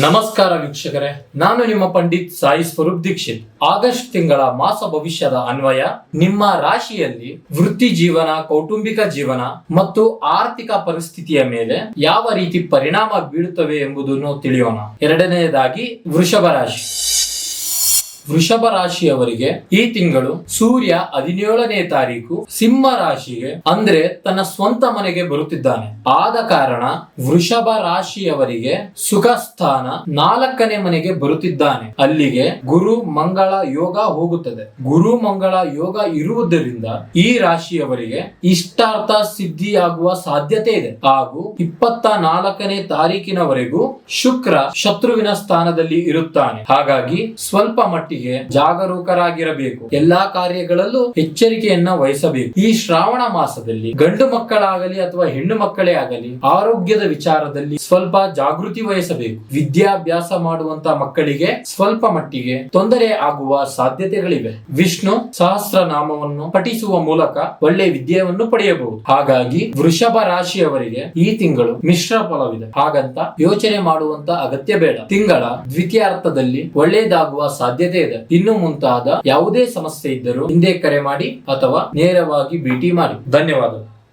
ನಮಸ್ಕಾರ ವೀಕ್ಷಕರೇ, ನಾನು ನಿಮ್ಮ ಪಂಡಿತ್ ಸಾಯಿ ಸ್ವರೂಪ್ ದೀಕ್ಷಿತ್. ಆಗಸ್ಟ್ ತಿಂಗಳ ಮಾಸ ಭವಿಷ್ಯದ ಅನ್ವಯ, ನಿಮ್ಮ ರಾಶಿಯಲ್ಲಿ ವೃತ್ತಿ ಜೀವನ, ಕೌಟುಂಬಿಕ ಜೀವನ ಮತ್ತು ಆರ್ಥಿಕ ಪರಿಸ್ಥಿತಿಯ ಮೇಲೆ ಯಾವ ರೀತಿ ಪರಿಣಾಮ ಬೀಳುತ್ತವೆ ಎಂಬುದನ್ನು ತಿಳಿಯೋಣ. ಎರಡನೆಯದಾಗಿ ವೃಷಭ ರಾಶಿ. ವೃಷಭ ರಾಶಿಯವರಿಗೆ ಈ ತಿಂಗಳು ಸೂರ್ಯ ಹದಿನೇಳನೇ ತಾರೀಕು ಸಿಂಹ ರಾಶಿಗೆ, ಅಂದ್ರೆ ತನ್ನ ಸ್ವಂತ ಮನೆಗೆ ಬರುತ್ತಿದ್ದಾನೆ. ಆದ ಕಾರಣ ವೃಷಭ ರಾಶಿಯವರಿಗೆ ಸುಖ ಸ್ಥಾನ ನಾಲ್ಕನೇ ಮನೆಗೆ ಬರುತ್ತಿದ್ದಾನೆ. ಅಲ್ಲಿಗೆ ಗುರು ಮಂಗಳ ಯೋಗ ಹೋಗುತ್ತದೆ. ಗುರು ಮಂಗಳ ಯೋಗ ಇರುವುದರಿಂದ ಈ ರಾಶಿಯವರಿಗೆ ಇಷ್ಟಾರ್ಥ ಸಿದ್ಧಿಯಾಗುವ ಸಾಧ್ಯತೆ ಇದೆ. ಹಾಗೂ ಇಪ್ಪತ್ತ ನಾಲ್ಕನೇ ತಾರೀಕಿನವರೆಗೂ ಶುಕ್ರ ಶತ್ರುವಿನ ಸ್ಥಾನದಲ್ಲಿ ಇರುತ್ತಾನೆ. ಹಾಗಾಗಿ ಸ್ವಲ್ಪ ಮಟ್ಟಿಗೆ ಜಾಗರೂಕರಾಗಿರಬೇಕು. ಎಲ್ಲಾ ಕಾರ್ಯಗಳಲ್ಲೂ ಎಚ್ಚರಿಕೆಯನ್ನ ವಹಿಸಬೇಕು. ಈ ಶ್ರಾವಣ ಮಾಸದಲ್ಲಿ ಗಂಡು ಮಕ್ಕಳಾಗಲಿ ಅಥವಾ ಹೆಣ್ಣು ಮಕ್ಕಳೇ ಆಗಲಿ ಆರೋಗ್ಯದ ವಿಚಾರದಲ್ಲಿ ಸ್ವಲ್ಪ ಜಾಗೃತಿ ವಹಿಸಬೇಕು. ವಿದ್ಯಾಭ್ಯಾಸ ಮಾಡುವಂತ ಮಕ್ಕಳಿಗೆ ಸ್ವಲ್ಪ ಮಟ್ಟಿಗೆ ತೊಂದರೆ ಆಗುವ ಸಾಧ್ಯತೆಗಳಿವೆ. ವಿಷ್ಣು ಸಹಸ್ರನಾಮವನ್ನು ಪಠಿಸುವ ಮೂಲಕ ಒಳ್ಳೆ ವಿದ್ಯೆಯನ್ನು ಪಡೆಯಬಹುದು. ಹಾಗಾಗಿ ವೃಷಭ ರಾಶಿಯವರಿಗೆ ಈ ತಿಂಗಳು ಮಿಶ್ರ ಫಲವಿದೆ. ಹಾಗಂತ ಯೋಚನೆ ಮಾಡುವಂತ ಅಗತ್ಯ ಬೇಡ. ತಿಂಗಳ ದ್ವಿತೀಯಾರ್ಥದಲ್ಲಿ ಒಳ್ಳೆಯದಾಗುವ ಸಾಧ್ಯತೆ ಇದೆ. ಇನ್ನು ಮುಂತಾದ ಯಾವುದೇ ಸಮಸ್ಯೆ ಇದ್ದರೂ ಹಿಂದೆ ಕರೆ ಮಾಡಿ ಅಥವಾ ನೇರವಾಗಿ ಭೇಟಿ ಮಾಡಿ. ಧನ್ಯವಾದಗಳು.